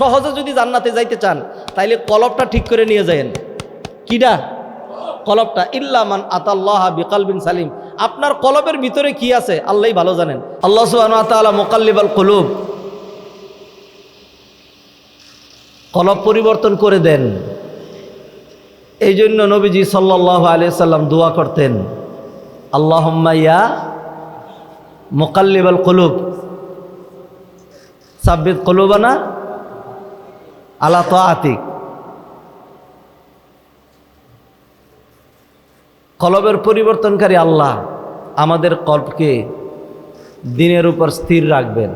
সহজে যদি জান্নাতে যাইতে চান, তাইলে কলবটা ঠিক করে নিয়ে যায়েন। কিডা? কলবটা। ইল্লামান আতাল্লাহ বিকালবিন সালিম। আপনার কলবের ভিতরে কি আছে আল্লাহ ভালো জানেন। আল্লাহ সুবাহ মোকাল্লিবাল কলুব। কলব পরিবর্তন করে দেন। এই জন্য নবীজি সাল্লাহ আলিয়া সাল্লাম দোয়া করতেন আল্লাহ ইয়া মোকাল্লিবাল কলুব। সাব্বিদ কলুবানা আলা তো আতিক কলবের পরিবর্তনকারী আল্লাহ আমাদের কল্পকে দিনের উপর স্থির রাখবেন।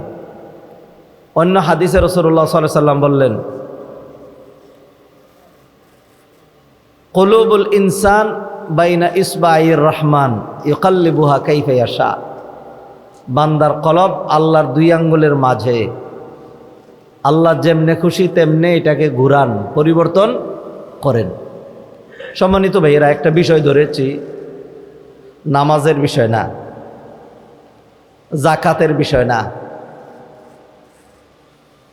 অন্য হাদিসে রসুল্লাহ সাল্লাম বললেন, কলুবুল ইনসান বাইনা ইসবাইর রহমান ইকাল্লিবুহা কাইফাইয়াশা বান্দার কলব আল্লাহর দুই আঙ্গুলের মাঝে। আল্লাহ যেমনে খুশি, তেমনে এটাকে ঘুরান, পরিবর্তন করেন। সম্মানিত ভাইয়েরা, একটা বিষয় ধরেছি, নামাজের বিষয় না জাকাতের বিষয় না,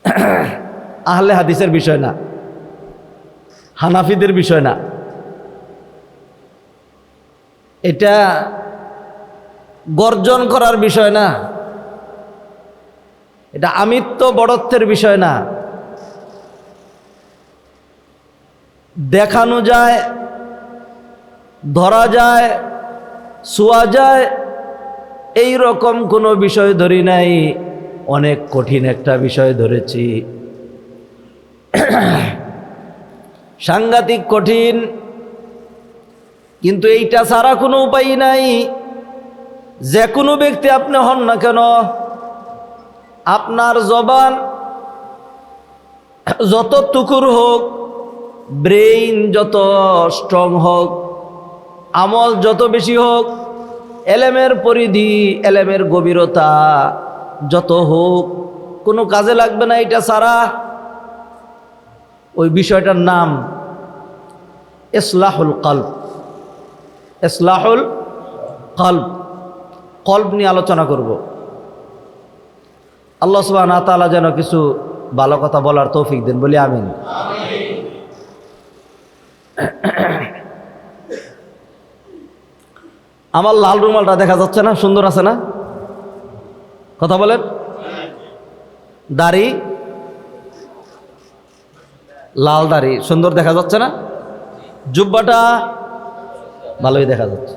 আহলে হাদিসের বিষয় না, হানাফিদের বিষয় না। এটা গর্জন করার বিষয় না। এটা আমিত্ব বড়ত্বের বিষয় না। দেখানো যায়, ধরা যায়, শোয়া যায় এই রকম কোনো বিষয় ধরি নাই। অনেক কঠিন একটা বিষয় ধরেছি। সাংঘাতিক কঠিন, কিন্তু এইটা ছাড়া কোনো উপায় নাই। যে কোনো ব্যক্তি আপনি হন না কেন আপনার জবান যত টুকুর হোক, ব্রেইন যত স্ট্রং হোক, আমল যত বেশি হোক, এলেমের পরিধি, এলেমের গভীরতা যত হোক, কোনো কাজে লাগবে না এটা সারা। ওই বিষয়টার নাম ইসলাহুল কল্প ইসলাহুল কল্প কল্প নিয়ে আলোচনা করব। আল্লাহ সুবাহ তালা যেন কিছু ভালো কথা বলার তৌফিক দেন, বলি আমিন। আমার লাল রুমালটা দেখা যাচ্ছে না, সুন্দর আছে না? কথা বলেন। দাড়ি, লাল দাড়ি, সুন্দর দেখা যাচ্ছে না? জুব্বাটা ভালোই দেখা যাচ্ছে।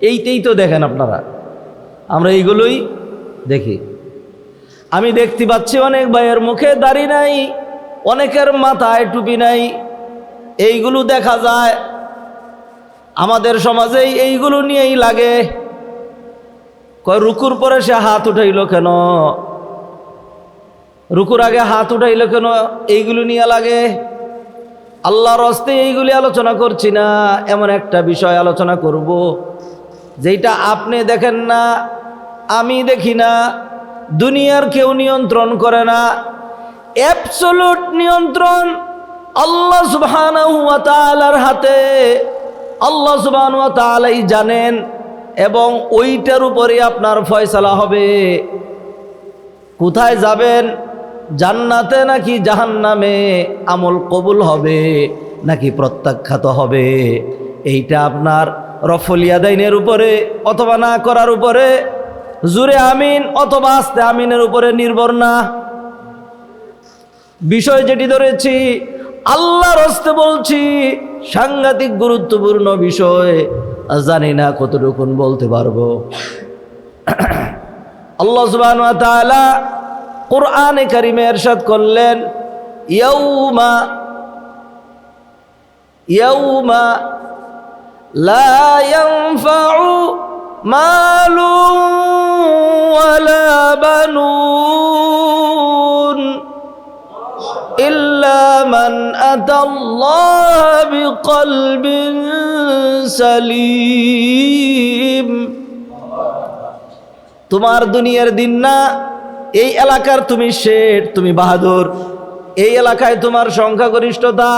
এইটাই তো দেখেন আপনারা। আমরা এইগুলোই দেখি। আমি দেখতে পাচ্ছি অনেক ভাইয়ের মুখে দাড়ি নাই, অনেকের মাথায় টুপি নাই। এইগুলো দেখা যায়, আমাদের সমাজে এইগুলো নিয়েই লাগে। কয়, রুকুর পরে সে হাত উঠাইল কেন? রুকুর আগে হাত উঠাইল কেন? এইগুলো নিয়ে লাগে। আল্লাহর হস্তে এইগুলি আলোচনা করছি না, এমন একটা বিষয় আলোচনা করব। যেটা আপনি দেখেন না, আমি দেখি না। দুনিয়ার কেউ নিয়ন্ত্রণ করে না। অ্যাবসলুট নিয়ন্ত্রণ আল্লাহ সুবহানার হাতে। আল্লাহ সুবহান তালাই জানেন এবং ওইটার উপরে আপনার ফয়সালা হবে। কোথায় যাবেন? জান্নাতে নাকি জাহান্নামে আমল কবুল হবে নাকি প্রত্যাখ্যাত হবে? এইটা আপনার রফলিয়াদাইনের উপরে অথবা না করার উপরে জুরে আমিন অথবা আস্তে আমিনের উপরে নির্ভর না। বিষয় যেটি ধরেছি, আল্লাহর হস্তে বলছি, সাংঘাতিক গুরুত্বপূর্ণ বিষয় জানি না কতটুকুন বলতে পারব। আল্লাহ সুবাহ কোরআনে কারিমে এরশাদ করলেন ইয়ৌমা ইয়ৌমা লা ইয়ানফাউ মালু ওয়ালা বানুন إلا من أتى الله بقلب سليم তোমার দুনিয়ার দিন না এই এলাকার তুমি শেঠ তুমি বাহাদুর এই এলাকায় তোমার সংখ্যাগরিষ্ঠতা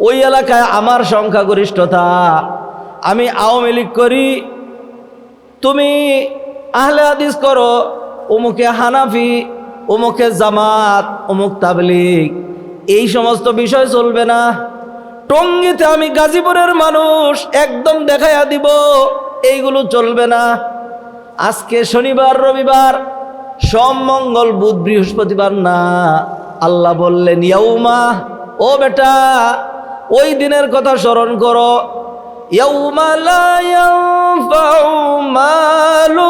ওই এলাকায় আমার সংখ্যাগরিষ্ঠতা আমি আওয়ামী লীগ করি তুমি আহলে হাদিস করো অমুকে হানাফি অমুকের জামাত অমুক তাবলিক এই সমস্ত বিষয় চলবে না। টঙ্গিতে আমি গাজীপুরের মানুষ, একদম দেখাইয়া দিব, এইগুলো চলবে না। আজকে শনিবার, রবিবার, সোম, মঙ্গল, বুধ, বৃহস্পতিবার না। আল্লাহ বললেন, ইয়াউমা, ও বেটা, ওই দিনের কথা স্মরণ করো ইয়াউমা লা ইয়ানফাউ মালু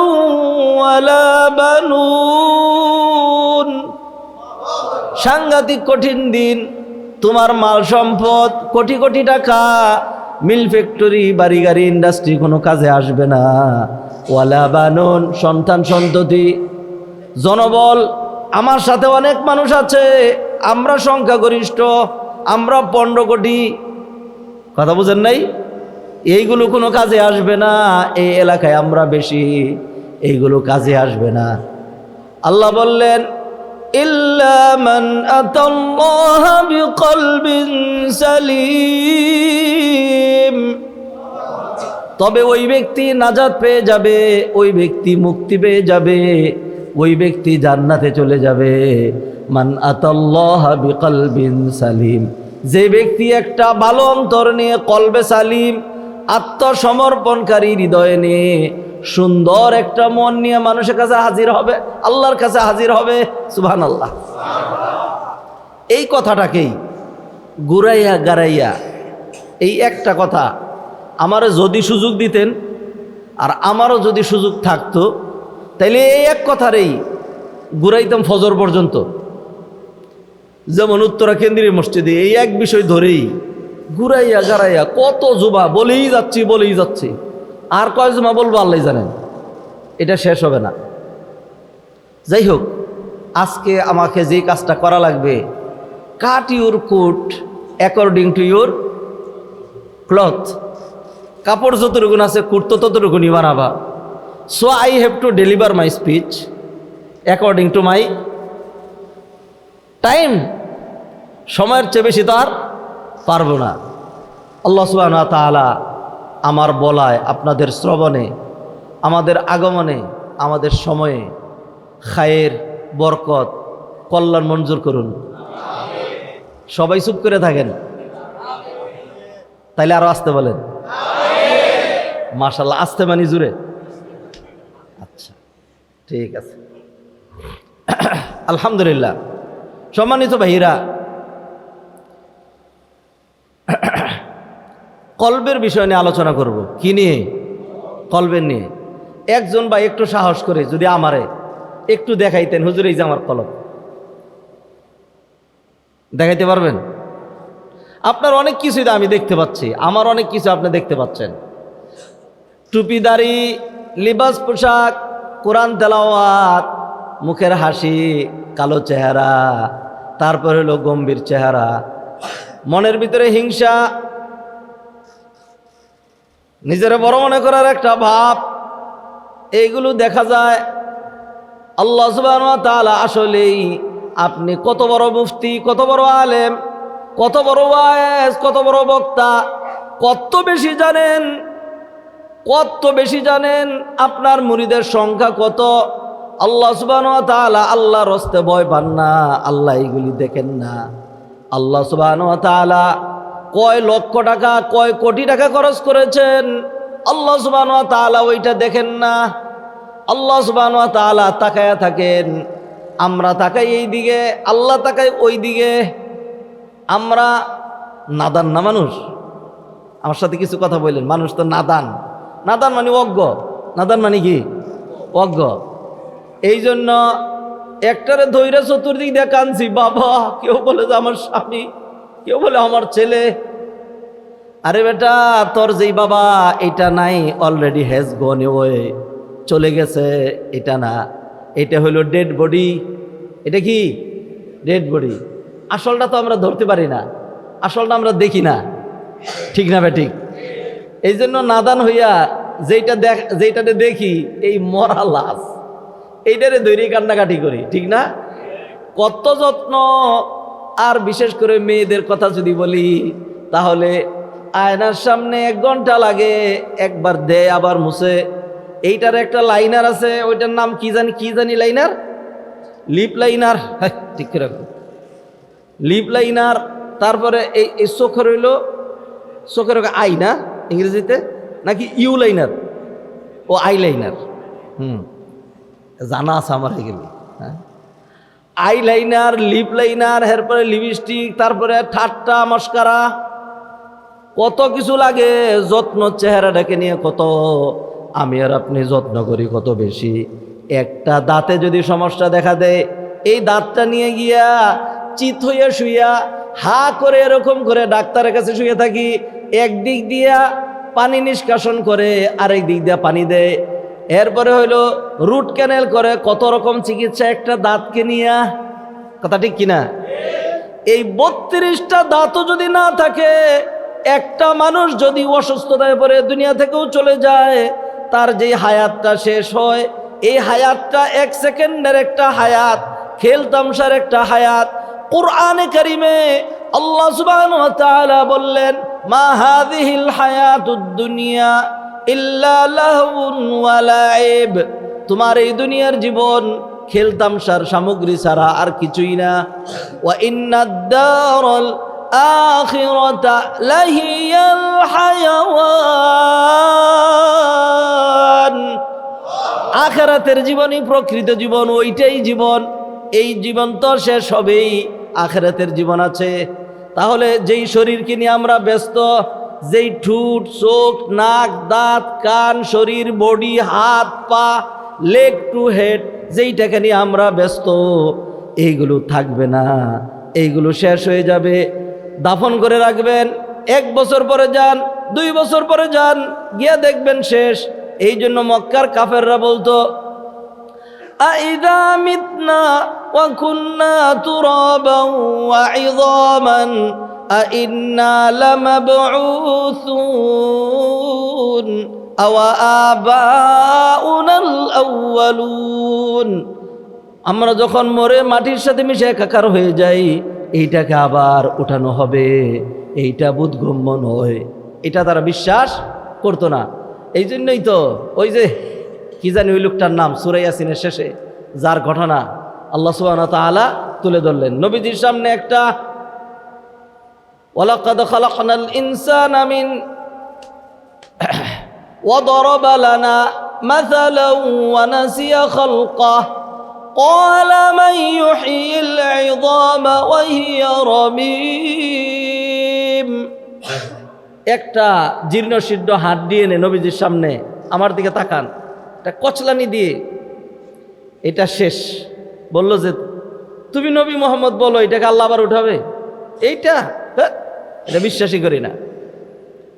ওয়ালা বানুন সাংঘাতিক কঠিন দিন। তোমার মাল সম্পদ, কোটি কোটি টাকা। মিল ফ্যাক্টরি বাড়ি গাড়ি ইন্ডাস্ট্রি কোনো কাজে আসবে না। ওয়ালা বানুন, সন্তান সন্ততি, জনবল। আমার সাথে অনেক মানুষ আছে, আমরা সংখ্যাগরিষ্ঠ, আমরা পনেরো কোটি। কথা বুঝেন নাই? এইগুলো কোনো কাজে আসবে না, এই এলাকায় আমরা বেশি, এইগুলো কাজে আসবে না। আল্লাহ বললেন সালিম। তবে ওই ব্যক্তি নাজাদ পেয়ে যাবে, ওই ব্যক্তি মুক্তি পেয়ে যাবে, ওই ব্যক্তি জান্নাতে চলে যাবে। মান আতাল্লাহ সালিম। যে ব্যক্তি একটা ভালো অন্তর নিয়ে কলবে সালিম আত্মসমর্পণকারী হৃদয়ে নিয়ে সুন্দর একটা মন নিয়ে মানুষের কাছে হাজির হবে, আল্লাহর কাছে হাজির হবে সুবহান আল্লাহ এই কথাটাকেই গুড়াইয়া গাড়াইয়া এই একটা কথা আমারও যদি সুযোগ দিতেন আর আমারও যদি সুযোগ থাকতো, তাইলে এই এক কথারেই ঘুরাইতাম ফজর পর্যন্ত। যেমন উত্তরা কেন্দ্রীয় মসজিদে এই এক বিষয় ধরেই ঘুরাইয়া গাড়াইয়া কত জুবা, বলেই যাচ্ছি বলেই যাচ্ছি। আর কয় জুমা বলব আল্লাহ জানেন। এটা শেষ হবে না। যাই হোক আজকে আমাকে যে কাজটা করা লাগবে cut your coat according to your cloth কাপড় যতটুকুন আছে কুর্তো ততটুকুনি বানাবা। So I have to deliver my speech according to my time সময়ের চেয়ে বেশি তো আর পারব না। আল্লাহ সুবাহ তালা আমার বলায়, আপনাদের শ্রবণে, আমাদের আগমনে, আমাদের সময়ে খায়ের বরকত, কল্যাণ মঞ্জুর করুন। সবাই চুপ করে থাকেন। তাইলে আরও আসতে বলেন। মাশাল্লাহ আসতে মানি জুড়ে। আচ্ছা ঠিক আছে। আলহামদুলিল্লাহ। সম্মানিত ভাইরা কলবের বিষয় নিয়ে আলোচনা করব। কি নিয়ে? কলবের নিয়ে। একজন ভাই একটু সাহস করে যদি আমারে একটু দেখাইতেন, হুজুর, এই যে আমার কলব। দেখাইতে পারবেন? আপনার অনেক কিছুই আমি দেখতে পাচ্ছি। আমার অনেক কিছু আপনি দেখতে পাচ্ছেন। টুপিদারি, লিবাস পোশাক, কোরআন তেলাওয়াত, মুখের হাসি, কালো চেহারা, তারপর হলো গম্ভীর চেহারা, মনের ভিতরে হিংসা নিজের বড় মনে করার একটা ভাব, এইগুলো দেখা যায়। আল্লাহ সুবাহ আসলেই আপনি কত বড় মুফতি, কত বড় আলেম, কত বড় ওয়ায়েস কত বড় বক্তা, কত বেশি জানেন, কত বেশি জানেন আপনার মুরিদের সংখ্যা কত। আল্লাহ সুবাহ তাআলা আল্লাহর হস্তে ভয় পান না, আল্লাহ এইগুলি দেখেন না। আল্লাহ সুবাহ কয় লক্ষ টাকা, কয় কোটি টাকা খরচ করেছেন? আল্লাহ সুবাহ তাআলা ওইটা দেখেন না। আল্লাহ সুবাহ তাআলা তাকায়া থাকেন। আমরা তাকাই এই দিকে, আল্লাহ তাকাই ওই দিকে। আমরা নাদান না মানুষ? আমার সাথে কিছু কথা বললেন, মানুষ তো নাদান। নাদান মানে অজ্ঞ। নাদান মানে কি? অজ্ঞ। এই জন্য একটারে ধৈর্য চতুর্দিক দিয়ে কানছি বাবা, কেউ বলে যে আমার স্বামী কেউ বলে, আমার ছেলে। আরে বেটা, তোর যেই বাবা, এটা নাই অলরেডি হ্যাজ গন ওয়ে চলে গেছে, এটা না। এটা হলো ডেড বডি এটা কি? ডেড বডি আসলটা তো আমরা ধরতে পারি না। আসলটা আমরা দেখি না। ঠিক না ঠিক? এই জন্য নাদান হইয়া যেটা দেখ যেটাতে দেখি, এই মরা লাশ, এইটারে দৈরিক কান্নাকাটি করি। ঠিক না? কত যত্ন আর বিশেষ করে মেয়েদের কথা যদি বলি, তাহলে আয়নার সামনে এক ঘণ্টা লাগে, একবার দেয়, আবার মুছে। এইটার একটা লাইনার আছে, ওইটার নাম কি জানি কি জানি লাইনার লিপ লাইনার ঠিক করে লিপ লাইনার তারপরে এই এই চোখের হইল, চোখের আই না, ইংরেজিতে? নাকি ইউ লাইনার ও আই লাইনার হুম, জানা আছে আমার এগুলি। আই লাইনার লিপ লাইনার এরপরে লিপস্টিক তারপরে ঠাট্টা মস্কারা কত কিছু লাগে, যত্ন চেহারাটাকে নিয়ে কত। আমি আর আপনি যত্ন করি কত বেশি। একটা দাঁতে যদি সমস্যা দেখা দেয়, এই দাঁতটা নিয়ে গিয়া চিত হইয়া শুইয়া, হা করে এরকম করে ডাক্তারের কাছে শুয়ে থাকি, একদিক দিয়া পানি নিষ্কাশন করে, আরেক দিক দিয়া পানি দেয়। এরপরে হইল রুট ক্যানেল করে কত রকম চিকিৎসা, একটা দাঁতকে নিয়া, কথা ঠিক কিনা? এই বত্রিশটা দাঁতও যদি না থাকে, একটা মানুষ যদি অসুস্থতায় পড়ে, দুনিয়া থেকেও চলে যায়, তার যে হায়াতটা শেষ হয়, এই হায়াতটা এক সেকেন্ডের একটা হায়াত, খেল তামসার একটা হায়াত। কোরআনে কারিমে আল্লাহ তাআলা বললেন, মা হাযিহিল হায়াতুদ দুনিয়া। ইল্লা লাহউন তোমার এই দুনিয়ার জীবন খেলতামশার সামগ্রী ছাড়া আর কিছুই না। আখেরাতের জীবনই প্রকৃত জীবন, ওইটাই জীবন। এই জীবন তো শেষ হবেই, আখেরাতের জীবন আছে। তাহলে যেই শরীরকে নিয়ে আমরা ব্যস্ত যেই ঠুট চোখ নাক দাঁত কান শরীর বডি হাত পা লেগ টু হেড যেইটাকে নিয়ে আমরা ব্যস্ত এইগুলো থাকবে না এইগুলো শেষ হয়ে যাবে দাফন করে রাখবেন এক বছর পরে যান দুই বছর পরে যান গিয়ে দেখবেন শেষ এই জন্য মক্কার কাফেররা বলতো أإذا متنا وكنا ترابا وعظاما أإنا لمبعوثون أو آباؤنا الأولون আমরা যখন মরে মাটির সাথে মিশে একাকার হয়ে যাই এইটাকে আবার উঠানো হবে এইটা বোধগম্য নয় এটা তারা বিশ্বাস করতো না এই জন্যই তো ওই যে কি জানি ওই লোকটার নাম সুরাইয়াসিনের শেষে যার ঘটনা আল্লাহ সুবাহ তাআলা তুলে ধরলেন নবীজির সামনে একটা ওয়ালাকাদ খালাকনাল ইনসানা মিন وضرب لنا مثلا ونسي خلقه قال من يحيي العظام وهي رميم একটা জীর্ণ সিদ্ধ হাত দিয়ে এনে নবীজির সামনে আমার দিকে তাকান একটা কচলানি দিয়ে এটা শেষ বলল যে তুমি নবী মোহাম্মদ বলো এটাকে আল্লাহ আবার উঠাবে এইটা হ্যাঁ, এটা বিশ্বাসী করি না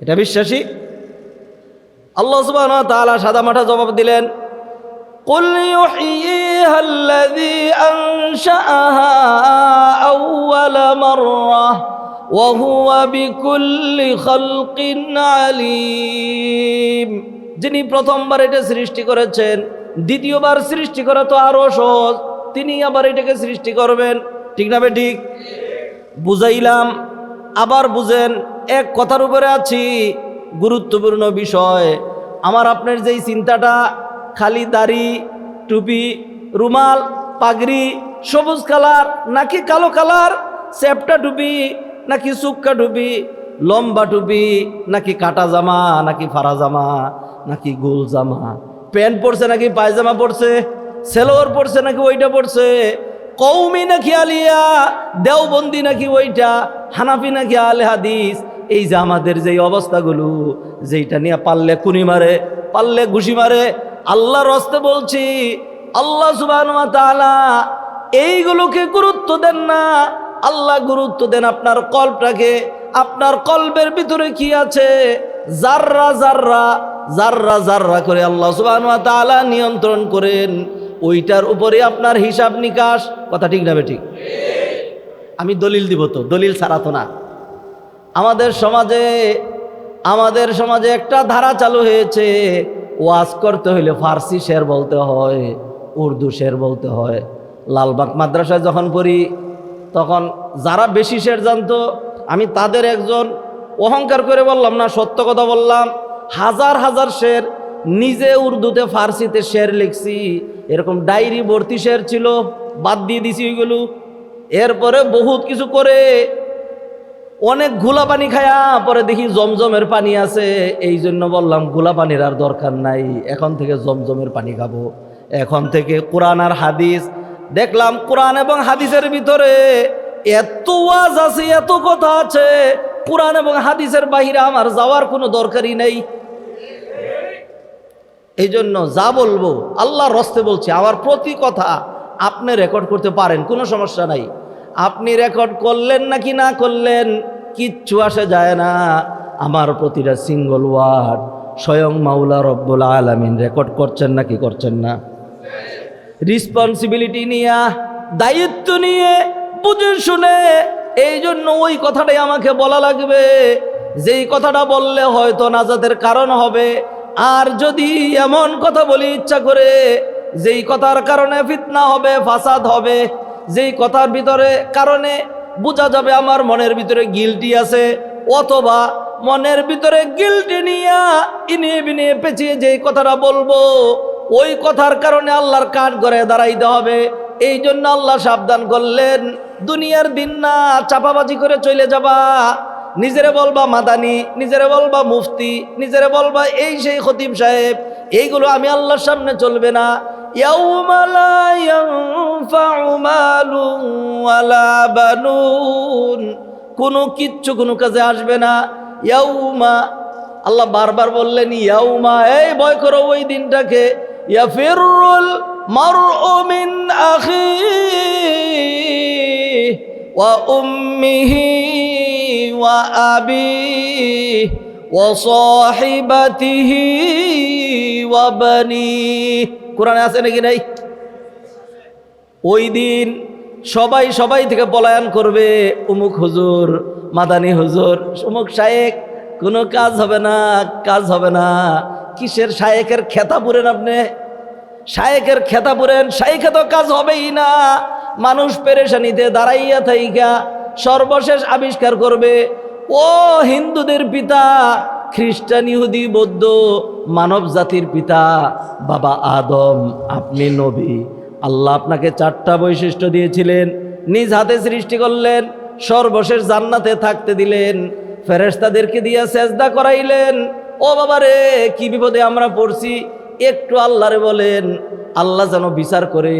এটা বিশ্বাসী আল্লাহ সুবহানাহু ওয়া তাআলা সাদা মাঠা জবাব দিলেন قل يحييها الذي أنشأها أول مرة وهو بكل خلق عليم যিনি প্রথমবার এটা সৃষ্টি করেছেন দ্বিতীয়বার সৃষ্টি করা তো আরো সহজ তিনি আবার এটাকে সৃষ্টি করবেন ঠিক না বে ঠিক বুঝাইলাম আবার বুঝেন, এক কথার উপরে আছি। গুরুত্বপূর্ণ বিষয়, আমার আপনার যেই চিন্তাটা, খালি দাড়ি, টুপি, রুমাল, পাগড়ি, সবুজ কালার, নাকি কালো কালার, চ্যাপটা টুপি, নাকি সুক্কা টুপি, লম্বা টুপি, নাকি কাটা জামা, নাকি ফাড়া জামা, নাকি গোল জামা, প্যান্ট পরছে নাকি পায়জামা পরছে, সেলোয়ার পরছে নাকি ওইটা পরছে কৌমি নাকি আলিয়া, দেওবন্দি নাকি ওইটা, হানাফি নাকি আলে হাদিস, এই যে আমাদের যেই অবস্থাগুলো, যেইটা নিয়ে পারলে কুনি মারে পারলে ঘুষি মারে, আল্লাহর হস্তে বলছি, আল্লাহ সুবাহ এইগুলোকে গুরুত্ব দেন না। আল্লাহ গুরুত্ব দেন আপনার কল্পটাকে, আপনার কল্পের ভিতরে কি আছে? জাররা জাররা জাররা জাররা করে আল্লাহ সুবাহ নিয়ন্ত্রণ করেন। ওইটার উপরে আপনার হিসাব নিকাশ। কথা ঠিক না ঠিক? আমি দলিল দিব তো, দলিল ছাড়া তো না। আমাদের সমাজে আমাদের সমাজে একটা ধারা চালু হয়েছে, ওয়াজ করতে হইলে ফার্সি শের বলতে হয়, উর্দু শের বলতে হয়। লালবাগ মাদ্রাসায় যখন পড়ি, তখন যারা বেশি শের জানতো, আমি তাদের একজন অহংকার করে বললাম, না, সত্য কথা বললাম, হাজার হাজার শের নিজে উর্দুতে, ফার্সিতে শের লিখছি এরকম ডায়েরি ভর্তি শের ছিল, বাদ দিয়ে দিছি ওইগুলো। এরপরে বহুত কিছু করে অনেক ঘোলা পানি খায়া পরে দেখি জমজমের পানি আছে এই জন্য বললাম ঘোলা পানির আর দরকার নাই, এখন থেকে জমজমের পানি খাব। এখন থেকে কোরআন আর হাদিস, দেখলাম কোরআন এবং হাদিসের ভিতরে এত ওয়াজ আছে, এত কথা আছে, কোরআন এবং হাদিসের বাহিরে আমার যাওয়ার কোনো দরকারই নেই। এই জন্য যা বলব, আল্লাহর রস্তে বলছি। আমার প্রতি কথা আপনি রেকর্ড করতে পারেন, কোনো সমস্যা নাই। আপনি রেকর্ড করলেন নাকি না করলেন, কিচ্ছু আসে যায় না। আমার প্রতিটা সিঙ্গল ওয়ার্ড স্বয়ং মাওলা রব্বুল আলমিন রেকর্ড করছেন নাকি করছেন না। রেসপন্সিবিলিটি নিয়ে, দায়িত্ব নিয়ে, বুঝে শুনে এই জন্য ওই কথাটাই আমাকে বলা লাগবে। যেই কথাটা বললে হয়তো নাজাতের কারণ হবে আর যদি এমন কথা বলি ইচ্ছা করে, যেই কথার কারণে ফিতনা হবে, ফাসাদ হবে, যেই কথার ভিতরে কারণে বোঝা যাবে আমার মনের ভিতরে গিলটি আছে, অথবা মনের ভিতরে গিলটি নিয়া ইনিয়ে বিনিয়ে পেঁচিয়ে যেই কথাটা বলব, ওই কথার কারণে আল্লাহর কাঠ করে দাঁড়াইতে হবে। এই জন্য আল্লাহ সাবধান করলেন, দুনিয়ার দিন না চাপাবাজি করে চলে যাবা। নিজেরা বলবা মাদানি, নিজেরা বলবা মুফতি, নিজেরা বলবা এই সেই খতিব সাহেব, এইগুলো আমি আল্লাহর সামনে চলবে না। কোনো কিচ্ছু কোনো কাজে আসবে না। ইয়াউমা, আল্লাহ বারবার বললেন, ইয়াউমা, এই ভয় করো ওই দিনটাকে। ইয়া ফেররুল মার মারউমিন আখি ওয়া উম্মিহি। ওয়া সাহিবাতিহি ওয়া কোরআনে আছে নাকি নাই? ওই দিন সবাই সবাই থেকে পলায়ন করবে। উমুক হুজুর, মাদানি হুজুর, উমুক শায়েক, কোনো কাজ হবে না, কাজ হবে না। কিসের শায়েকের খেতা পুরেন আপনি? শায়েকের খেতা পুরেন শায়েখে তো কাজ হবেই না। মানুষ পেরেশানিতে দাঁড়াইয়া থাইকা। সর্বশেষ আবিষ্কার করবে। ও হিন্দুদের পিতা, খ্রিস্টান, ইহুদি, বৌদ্ধ, মানব জাতির পিতা, বাবা আদম, আপনি নবী। আল্লাহ আপনাকে চারটা বৈশিষ্ট্য দিয়েছিলেন, নিজ হাতে সৃষ্টি করলেন, সর্বশেষ জান্নাতে থাকতে দিলেন ফেরেস্তাদেরকে দিয়ে সেজদা করাইলেন। ও বাবা রে কি বিপদে আমরা পড়ছি? একটু আল্লাহরে বলেন, আল্লাহ যেন বিচার করে,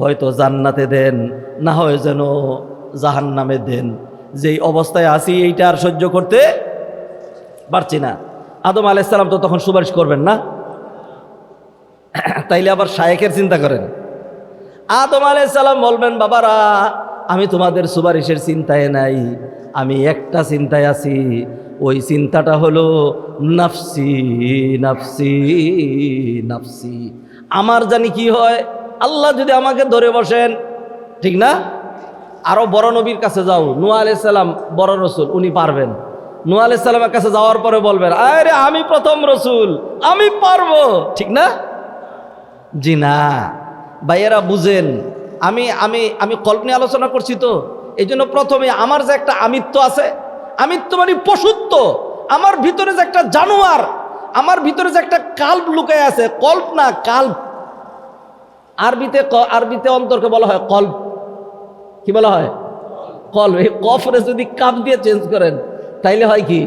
হয়তো জান্নাতে দেন, না হয় যেন জাহান্নামে দেন। যেই অবস্থায় আছি, এইটা আর সহ্য করতে পারছি না। আদম আলাইসালাম তো তখন সুপারিশ করবেন না। তাইলে আবার শায়েকের চিন্তা করেন। আদম আলাইসালাম বলবেন, বাবারা, আমি তোমাদের সুপারিশের চিন্তায় নাই। আমি একটা চিন্তায় আছি। ওই চিন্তাটা হলো নাফসি নাফসি নাফসি। আমার জানি কি হয়? আল্লাহ যদি আমাকে ধরে বসেন, ঠিক না? আরও বড় নবীর কাছে যাও। নুয়া আলাইসাল্লাম বড় রসুল, উনি পারবেন। নুয়া আলাইসাল্লামের কাছে যাওয়ার পরে বলবেন, আরে আমি প্রথম রসুল, আমি পারব। ঠিক না? জি না। ভাইয়েরা, বুঝেন, আমি আমি আমি কল্প নিয়ে আলোচনা করছি তো। এই জন্য প্রথমে আমার যে একটা আমিত্ব আছে, আমিত্ব মানে পশুত্ব। আমার ভিতরে যে একটা জানোয়ার, আমার ভিতরে যে একটা কাল্প লুকায় আছে, কল্প না, কাল্প। আরবিতে আরবিতে অন্তরকে বলা হয় কল্প। কি বলা হয়? কল্প এই কফরে যদি কাপ দিয়ে চেঞ্জ করেন, তাইলে হয় কি?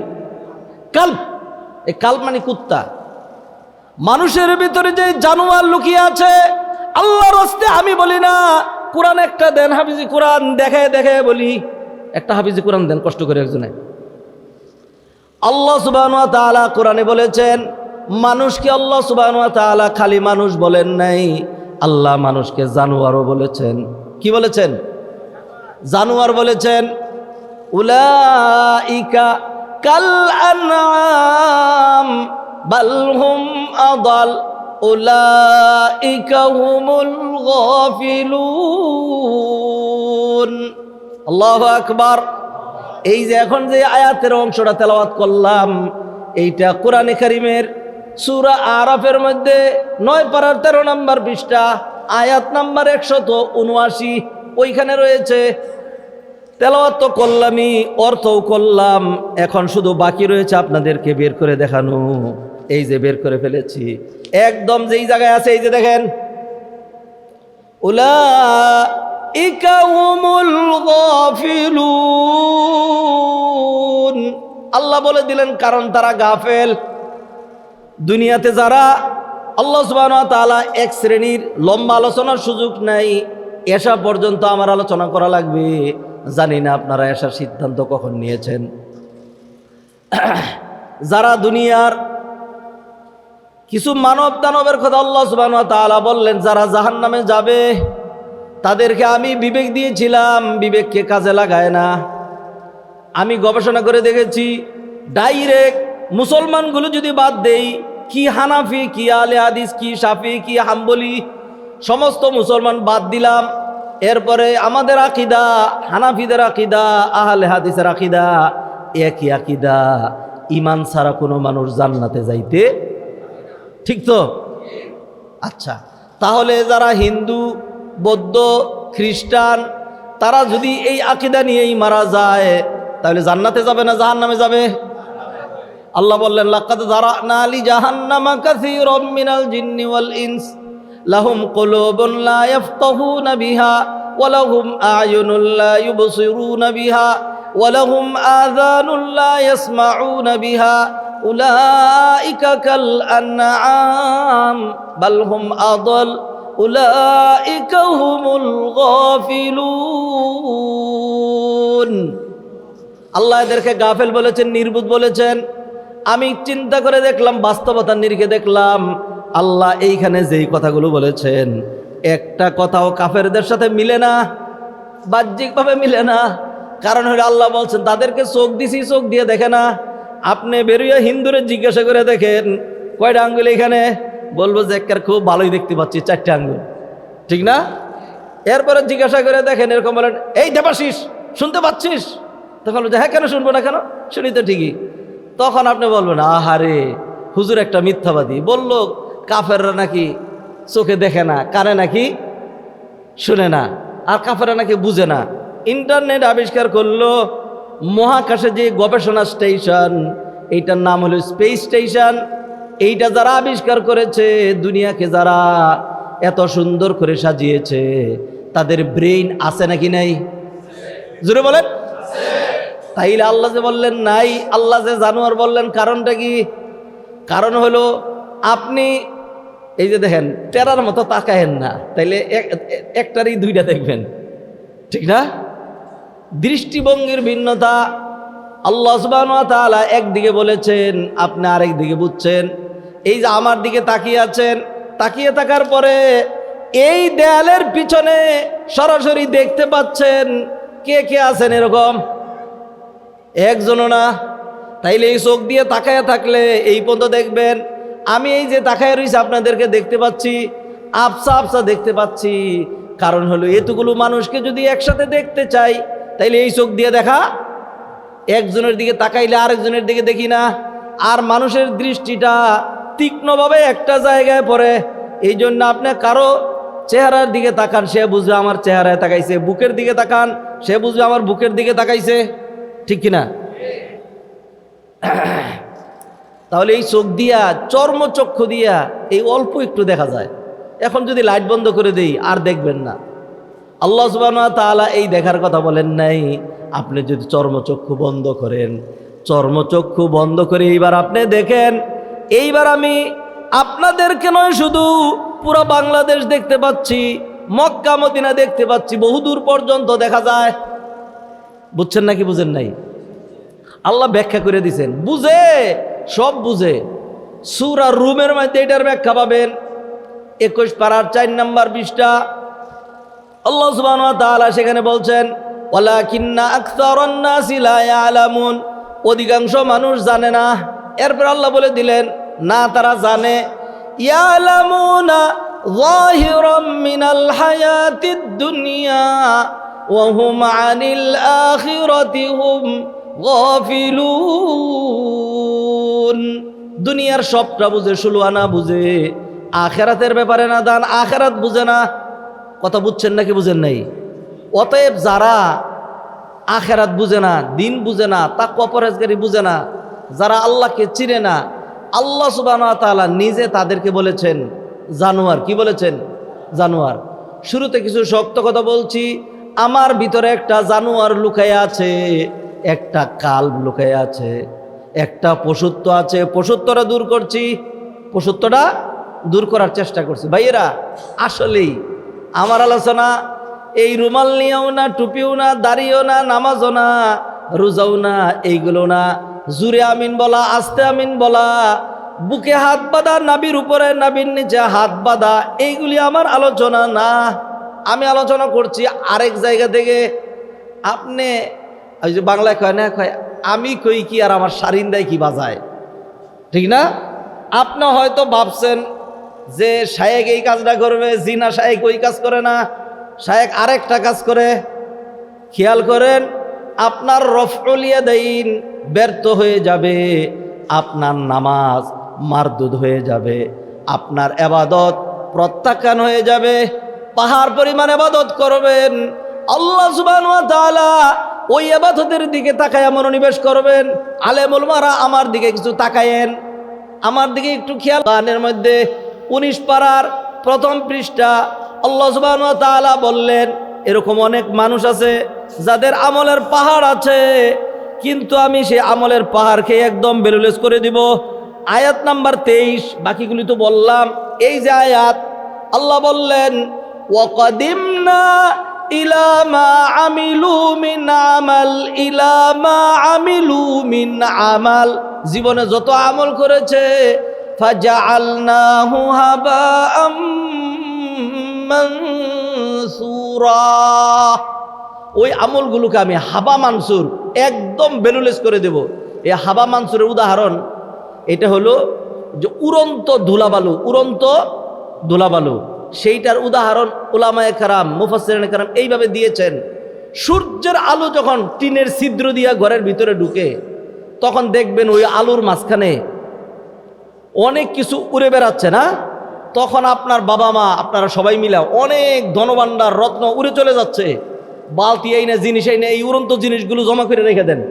কাল্প এই কাল্প মানে কুত্তা। মানুষের ভিতরে যে জানোয়ার লুকিয়ে আছে, আল্লাহর হস্তে আমি বলি না। কোরআন একটা দেন, হাফিজি কোরআন দেখে দেখে বলি। একটা হাফিজি কোরআন দেন, কষ্ট করে একজনে। আল্লাহ সুবাহ কোরআনে বলেছেন মানুষকে আল্লাহ সুবাহ খালি মানুষ বলেন নাই? আল্লাহ মানুষকে জানোয়ারও বলেছেন। কি বলেছেন? জানোয়ার বলেছেন, উলাইকা কাল আনআম বাল হুম আদাল, উলাইকা হুমুল গাফিলুন। আল্লাহু আকবার। এই যে এখন যে আয়াতের অংশটা তেলাওয়াত করলাম, এইটা কোরআনে কারিমের সুরা আরাফের মধ্যে নয় পাড়ার তেরো নম্বর পৃষ্ঠা, আয়াত নাম্বার একশত উনআশি। ওইখানে রয়েছে। তেলাওয়াত তো করলামই, অর্থও করলাম, এখন শুধু বাকি রয়েছে আপনাদেরকে বের করে দেখানো। এই যে বের করে ফেলেছি। একদম যেই জায়গায় আছে, এই যে দেখেন। আল্লাহ বলে দিলেন, কারণ তারা গাফেল। দুনিয়াতে যারা, আল্লাহ সুবাহ এক শ্রেণির লম্বা আলোচনার সুযোগ নাই। এসা পর্যন্ত আমার আলোচনা করা লাগবে। জানি না আপনারা এসার সিদ্ধান্ত কখন নিয়েছেন। যারা দুনিয়ার কিছু মানব দানবের কথা আল্লাহ সুবাহ তাআলা বললেন, যারা জাহান নামে যাবে, তাদেরকে আমি বিবেক দিয়েছিলাম, বিবেককে কাজে লাগায় না। আমি গবেষণা করে দেখেছি, ডাইরেক্ট মুসলমানগুলো যদি বাদ দেই, কি হানাফি, কি আলে হাদিস, কি সাফি কি হাম্বলি সমস্ত মুসলমান বাদ দিলাম। এরপরে আমাদের আকিদা, হানাফিদের আকিদা, আহলে হাদিসের আকিদা, একই আকিদা। ইমান ছাড়া কোনো মানুষ জান্নাতে যাইতে ঠিক তো? আচ্ছা তাহলে যারা হিন্দু, বৌদ্ধ, খ্রিস্টান, তারা যদি এই আকিদা নিয়েই মারা যায়, তাহলে জান্নাতে যাবে না জাহান নামে যাবে? আল্লাহ বললেন, লাকাদ যারানা লি জাহান্নামা কাসীরাম মিনাল জিন্নি ওয়াল ইনস। লাহুম কুলুবুন লা ইয়াফকাহুনা বিহা, ওয়া লাহুম আ'য়ুনুন লা ইউবসিরুনা বিহা, ওয়া লাহুম আযানুন লা ইয়াসমাউনা বিহা, উলাইকা কাল আনআম, বাল হুম আদল, উলাইকা হুমুল গাফিলুন। আল্লাহ এদেরকে গাফেল বলেছেন নির্বুধ বলেছেন। আমি চিন্তা করে দেখলাম, বাস্তবতার নিরিখে দেখলাম আল্লাহ এইখানে যেই কথাগুলো বলেছেন, একটা কথাও কাফেরদের সাথে মিলে না, বাহ্যিকভাবে মিলে না। কারণ হলো আল্লাহ বলছেন, তাদেরকে চোখ দিছি, চোখ দিয়ে দেখে না। আপনি বেরিয়ে হিন্দুরে জিজ্ঞাসা করে দেখেন, কয়টা আঙ্গুল এখানে? বলব যে একের খুব ভালোই দেখতে পাচ্ছি, চারটে আঙ্গুল। ঠিক না? এরপরে জিজ্ঞাসা করে দেখেন, এরকম বলেন, এই দেবাশিস, শুনতে পাচ্ছিস? তখন বলছে হ্যাঁ কেন শুনব না কেন? শুনি তো ঠিকই। তখন আপনি বলবেন, আহারে, হুজুর একটা মিথ্যাবাদী। বলল কাফেররা নাকি চোখে দেখে না, কানে নাকি শুনে না, আর কাফেররা নাকি বুঝে না। ইন্টারনেট আবিষ্কার করল মহাকাশে যে গবেষণা স্টেশন এইটার নাম হলো স্পেস স্টেশন। এইটা যারা আবিষ্কার করেছে, দুনিয়াকে যারা এত সুন্দর করে সাজিয়েছে, তাদের ব্রেইন আছে নাকি নাই? জোরে বলেন। তাইলে আল্লাহ যে বললেন নাই, আল্লাহ যে জানোয়ার বললেন, কারণটা কি? কারণ হলো আপনি এই যে দেখেন, টেরার মতো তাকায়েন না। তাইলে এক- একটারই দুইটা দেখবেন। ঠিক না? দৃষ্টিভঙ্গির ভিন্নতা, আল্লাহ তাআলা একদিকে বলেছেন, আপনি আরেক দিকে বুঝছেন। এই যে আমার দিকে তাকিয়ে আছেন, তাকিয়ে থাকার পরে এই দেয়ালের পিছনে সরাসরি দেখতে পাচ্ছেন কে কে আছেন এরকম? একজনও না। তাইলে এই চোখ দিয়ে তাকায় থাকলে এই পর্যন্ত দেখবেন আমি এই যে তাকায় রয়েছি আপনাদেরকে দেখতে পাচ্ছি আফসা আফসা দেখতে পাচ্ছি। কারণ হলো, এতগুলো মানুষকে যদি একসাথে দেখতে চাই, তাইলে এই চোখ দিয়ে দেখা, একজনের দিকে তাকাইলে আরেকজনের দিকে দেখি না। আর মানুষের দৃষ্টিটা তীক্ষ্ণভাবে একটা জায়গায় পড়ে এই জন্য আপনি কারও চেহারার দিকে তাকান, সে বুঝবে আমার চেহারায় তাকাইছে। বুকের দিকে তাকান, সে বুঝবে আমার বুকের দিকে তাকাইছে। ঠিক কিনা? তাহলে এই চোখ দিয়া চর্মচক্ষু দিয়া এই অল্প একটু দেখা যায়। এখন যদি লাইট বন্ধ করে দেই, আর দেখবেন না। আল্লাহ তাআলা এই দেখার কথা বলেন নাই, আপনি যদি চর্মচক্ষু বন্ধ করেন চর্মচক্ষু বন্ধ করে এইবার আপনি দেখেন, এইবার আমি আপনাদেরকে নয় শুধু পুরো বাংলাদেশ দেখতে পাচ্ছি, মক্কা, মদিনা দেখতে পাচ্ছি বহুদূর পর্যন্ত দেখা যায়। বুঝছেন নাকি বুঝেন নাই? আল্লাহ ব্যাখ্যা করে দিছেন, বুঝে সব বুঝে। সুরা রুমের মধ্যে এটার ব্যাখ্যা পাবেন। একুশ পাড়ার চার নাম্বার বিশটা আল্লাহ সুবাহ তাআলা সেখানে বলছেন নাসি লা অধিকাংশ মানুষ জানে না। এরপর আল্লাহ বলে দিলেন, না, তারা জানে। ইয়ালামুনা গাফিলুন। দুনিয়ার সবটা বুঝে ষোলো আনা বুঝে। আখেরাতের ব্যাপারে না দান, আখেরাত বুঝে না। কথা বুঝছেন নাকি বুঝেন নাই? অতএব যারা আখেরাত বুঝে না, দিন বুঝে না তা কপরেজগারি বুঝে না, যারা আল্লাহকে চিনে না, আল্লাহ সুবাহ তাআলা নিজে তাদেরকে বলেছেন, জানোয়ার। কি বলেছেন? জানোয়ার। শুরুতে কিছু শক্ত কথা বলছি, আমার ভিতরে একটা জানোয়ার লুকায় আছে। একটা কাল লুকায় আছে, একটা পশুত্ব আছে পশুত্বটা দূর করছি পশুত্বটা দূর করার চেষ্টা করছি। ভাইয়েরা, আসলেই আমার আলোচনা এই রুমাল নিয়েও না, টুপিও না, দাড়িও না, নামাজও না, রোজাও না, এইগুলো না। জুরে আমিন বলা, আস্তে আমিন বলা, বুকে হাত বাঁধা, নাবির উপরে, নাবির নিচে হাত বাঁধা, এইগুলি আমার আলোচনা না। আমি আলোচনা করছি আরেক জায়গা থেকে। আপনি ওই যে বাংলায় কয়, না কয়, আমি কই কি আর আমার সারিন্দায় কি বাজায়? ঠিক না? আপনি হয়তো ভাবছেন যে শায়েক এই কাজটা করবে, জিনা শায়েক ওই কাজ করে না, শায়েক আরেকটা কাজ করে। খেয়াল করেন, আপনার রফলিয়া দেইন ব্যর্থ হয়ে যাবে, আপনার নামাজ মারদুদ হয়ে যাবে, আপনার এবাদত প্রত্যাখ্যান হয়ে যাবে, পাহাড় পরিমাণ এবাদত করবেন। আল্লাহ সুবান ওই এবাদতের দিকে তাকায় মনোনিবেশ করবেন। আলেমুল মারা আমার দিকে কিছু তাকায়েন। আমার দিকে একটু খেয়াল গানের মধ্যে উনিশ পাড়ার প্রথম পৃষ্ঠা, আল্লাহ তাআলা বললেন, এরকম অনেক মানুষ আছে যাদের আমলের পাহাড় আছে, কিন্তু আমি সেই আমলের পাহাড়কে একদম বেলুলেস করে দিব। আয়াত নাম্বার তেইশ, বাকিগুলি তো বললাম। এই যে আয়াত, আল্লাহ বললেন ওয়াকাদিমনা ইলা মা আমিলু মিন আমাল, ইলা মা আমিলু মিন আমাল। জীবনে যত আমল করেছে, ফাজআলনাহু হাবাআম মানসুরা। ওই আমলগুলোকে আমি হাবা মানসুর, একদম বেলুলেস করে দেব। এই হাবা মানসুরের উদাহরণ, এটা হলো যে উড়ন্ত ধুলাবালু উড়ন্ত ধুলাবালু। সেইটার উদাহরণ ওলামায় কারাম মুফাসির কারাম এইভাবে দিয়েছেন। সূর্যের আলো যখন টিনের ছিদ্র দিয়া ঘরের ভিতরে ঢুকে, তখন দেখবেন ওই আলুর মাঝখানে অনেক কিছু উড়ে বেড়াচ্ছে না? তখন আপনার বাবা মা, আপনারা সবাই মিলে অনেক ধনভাণ্ডার, রত্ন উড়ে চলে যাচ্ছে। বালতি এই না, জিনিস এই না, এই উড়ন্ত জিনিসগুলো জমা করে রেখে দেন।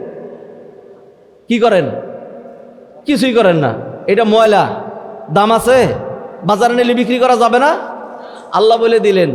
কি করেন? কিছুই করেন না। এটা ময়লা। দাম আছে? বাজারে নিলে বিক্রি করা যাবে না? আল্লাহ বলে দিলেন